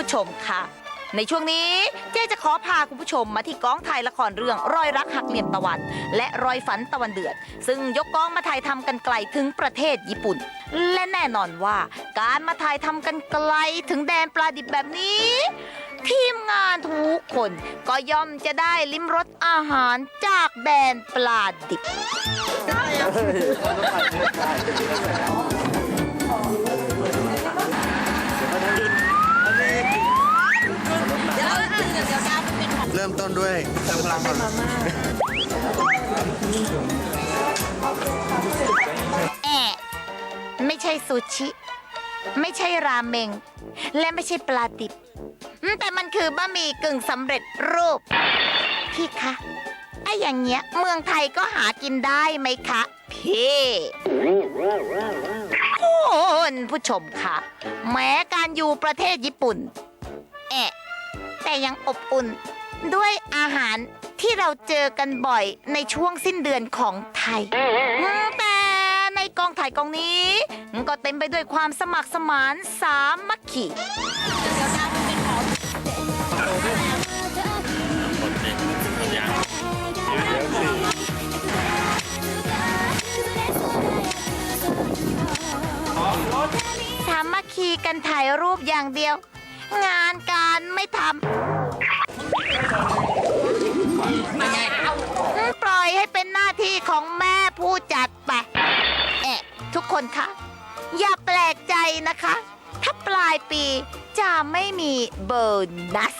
ู้ชมค่ะ ในช่วงนี้เจ๊จะขอพาคุณผู้ชมมาที่กองถ่ายละครเรื่องรอยรักหักเหลี่ยมตะวัน และรอยฝันตะวันเดือด ซึ่งยกกองมาถ่ายทำกันไกลถึงประเทศญี่ปุ่น และแน่นอนว่าการมาถ่ายทำกันไกลถึงแดนปลาดิบแบบนี้ ทีมงานทุกคนก็ย่อมจะได้ลิ้มรสอาหารจากแดนปลาดิบ ริ่มต้นด้วยเติมพลังก่อนแอะไม่ใช่ซูชิ ไม่ใช่ราเมง และไม่ใช่ปลาดิบอืมแต่มันคือบะหมี่กึ่งสำเร็จรูป พี่คะไอ้อย่างเงี้ย เมืองไทยก็หากินได้ไหมคะ พี่ คุณผู้ชมคะแม้การอยู่ประเทศญี่ปุ่น แอะ แต่ยังอบอุ่น ด้วยอาหารที่เราเจอกันบ่อยในช่วงสิ้นเดือนของไทย แต่ในกองถ่ายกองนี้ก็เต็มไปด้วยความสมัครสมานสามัคคีสามัคคีกันถ่ายรูปอย่างเดียว งานการไม่ทำ เป็นหน้าที่ของแม่ผู้จัดไปแอะทุกคนคะ อย่าแปลกใจนะคะ ถ้าปลายปีจะไม่มีโบนัส